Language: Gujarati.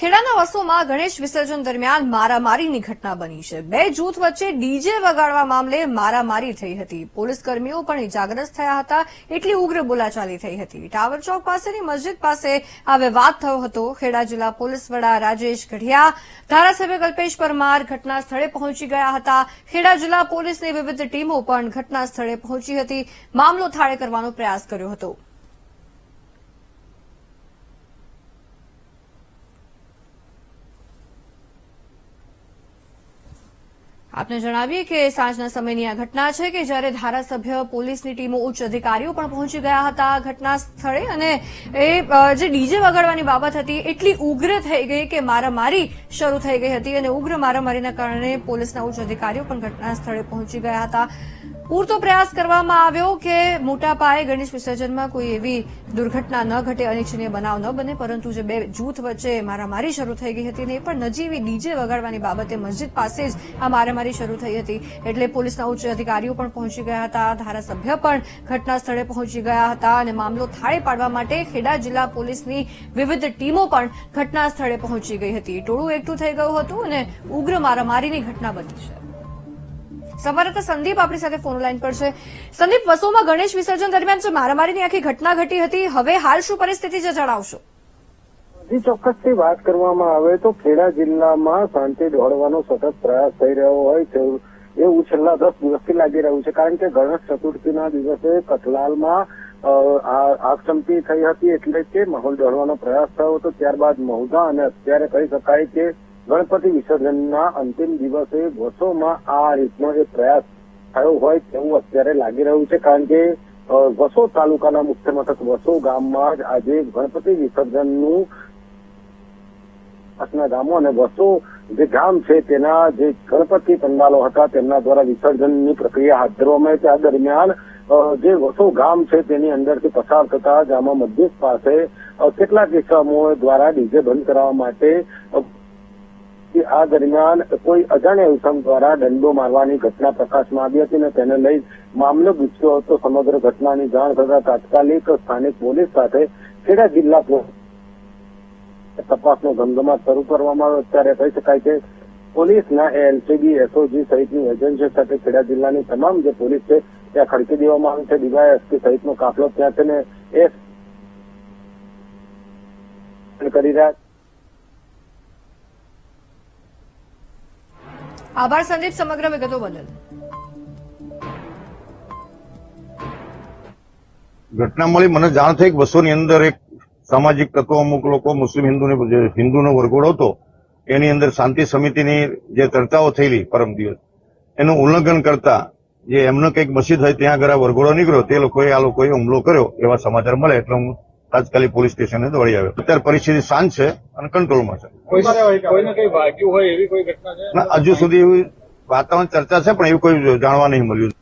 ખેડાના વસોમાં ગણેશ વિસર્જન દરમિયાન મારામારીની ઘટના બની છે. બે જૂથ વચ્ચે ડીજે વગાડવા મામલે મારામારી થઈ હતી. પોલીસ કર્મીઓ પણ ઇજાગ્રસ્ત થયા હતા એટલી ઉગ્ર બોલાચાલી થઈ હતી. ટાવર ચોક પાસેની મસ્જિદ પાસે આ વિવાદ થયો હતો. ખેડા જિલ્લા પોલીસ વડા રાજેશ ગઢિયા ધારાસભ્ય કલ્પેશ પરમાર ઘટના સ્થળે પહોંચી ગયા હતા. ખેડા જિલ્લા પોલીસની વિવિધ ટીમો પણ ઘટના સ્થળે પહોંચી હતી. મામલો થાળે કરવાનો પ્રયાસ કર્યો હતો. આપને જણાવીએ કે સાંજના સમયની આ ઘટના છે કે જ્યારે ધારાસભ્ય, પોલીસની ટીમો ઉચ્ચ અધિકારીઓ પણ પહોંચી ગયા હતા ઘટના સ્થળે અને એ જે ડીજે વગાડવાની બાબત હતી, એટલી ઉગ્ર થઈ ગઈ કે મારામારી શરૂ થઈ ગઈ હતી અને ઉગ્ર મારામારીના કારણે પોલીસના ઉચ્ચ અધિકારીઓ પણ ઘટના સ્થળે પહોંચી ગયા હતા. પૂરતો પ્રયાસ કરવામાં આવ્યો કે મોટા પાયે ગણેશ વિસર્જનમાં કોઈ એવી દુર્ઘટના ન ઘટે, અનિચ્છનીય બનાવ ન બને, પરંતુ જે બે જૂથ વચ્ચે મારામારી શરૂ થઈ ગઈ હતી અને એ પણ નજીવી ડીજે વગાડવાની બાબતે મસ્જિદ પાસે જ આ મારામારી શરૂ થઈ હતી. એટલે પોલીસના ઉચ્ચ અધિકારીઓ પણ પહોંચી ગયા હતા. ધારાસભ્ય પણ ઘટના સ્થળે પહોંચી ગયા હતા અને મામલો થાળે પાડવા માટે ખેડા જિલ્લા પોલીસની વિવિધ ટીમો પણ ઘટના સ્થળે પહોંચી ગઈ હતી. ટોળું એકઠું થઈ ગયું હતું અને ઉગ્ર મારામારીની ઘટના બની છે. સંવાદદાતા સંદીપ આપણી સાથે ફોન લાઈન પર છે. સંદીપ, વસોમાં ગણેશ વિસર્જન દરમિયાન જે મારામારીની આખી ઘટના ઘટી હતી, હવે હાલ શું પરિસ્થિતિ છે, જણાવશો? હજી ચોક્કસથી વાત કરવામાં આવે તો ખેડા જિલ્લામાં શાંતિ દોડવાનો સતત પ્રયાસ થઈ રહ્યો હોય છે એવું છેલ્લા દસ દિવસથી લાગી રહ્યું છે. કારણ કે ગણેશ ચતુર્થીના દિવસે કઠલાલમાં આગચંપી થઈ હતી એટલે કે માહોલ દોડવાનો પ્રયાસ થયો હતો. ત્યારબાદ મહુધા અને અત્યારે કહી શકાય કે ગણપતિ વિસર્જનના અંતિમ દિવસે વસોમાં આ રીતનો એક પ્રયાસ થયો હોય તેવું અત્યારે લાગી રહ્યું છે. કારણ કે વસો તાલુકાના મુખ્ય મથક વસો ગામમાં જ આજે ગણપતિ વિસર્જનનું આસપાસના ગામો અને વસો જે ગામ છે તેના જે ગણપતિ પંડાલો હતા તેમના દ્વારા વિસર્જનની પ્રક્રિયા હાથ ધરવામાં આવી આ દરમિયાન જે વસો ગામ છે તેની અંદરથી પસાર થતા જામા મસ્જિદ પાસે કેટલાક એકમો દ્વારા ડીજે બંધ કરાવવા માટે આ દરમિયાન કોઈ અજાણ્યા ઇસમ દ્વારા દંડો મારવાની ઘટના પ્રકાશમાં આવી હતી અને તેને લઈ મામલો ગુજ્યો હતો. સમગ્ર ઘટનાની જાણ થતા તાત્કાલિક સ્થાનિક પોલીસ સાથે ખેડા જિલ્લા તપાસનો ધમધમાટ શરૂ કરવામાં આવ્યો. ત્યારે કહી શકાય કે પોલીસના એલસીબી એસઓજી સહિતની એજન્સીઓ સાથે ખેડા જિલ્લાની તમામ જે પોલીસ છે ત્યાં ખડકી દેવામાં આવી છે. ડીવાયએસપી સહિતનો કાફલો ત્યાં છે ને એ કરી રહ્યા આભાર સંદીપ સમગ્ર વિગતો બદલ. ઘટના મળી. મને જાણ થઈ કે બસોની અંદર એક સામાજિક તત્વો અમુક લોકો મુસ્લિમ હિન્દુને હિન્દુનો વરઘોડો હતો એની અંદર શાંતિ સમિતિની જે ચર્ચાઓ થયેલી પરમ દિવસ એનું ઉલ્લંઘન કરતા જે એમનો કંઈક મસ્જિદ હોય ત્યાં આગળ વરઘોડો નીકળ્યો તે લોકોએ આ લોકોએ હુમલો કર્યો એવા સમાચાર મળે એટલે હું તાત્કાલિક પોલીસ સ્ટેશને દોડી આવ્યો. અત્યારે પરિસ્થિતિ શાંત છે અને કંટ્રોલમાં છે. હજુ સુધી એવી વાતાવરણ ચર્ચા છે પણ એવું કોઈ જાણવા નહીં મળ્યું.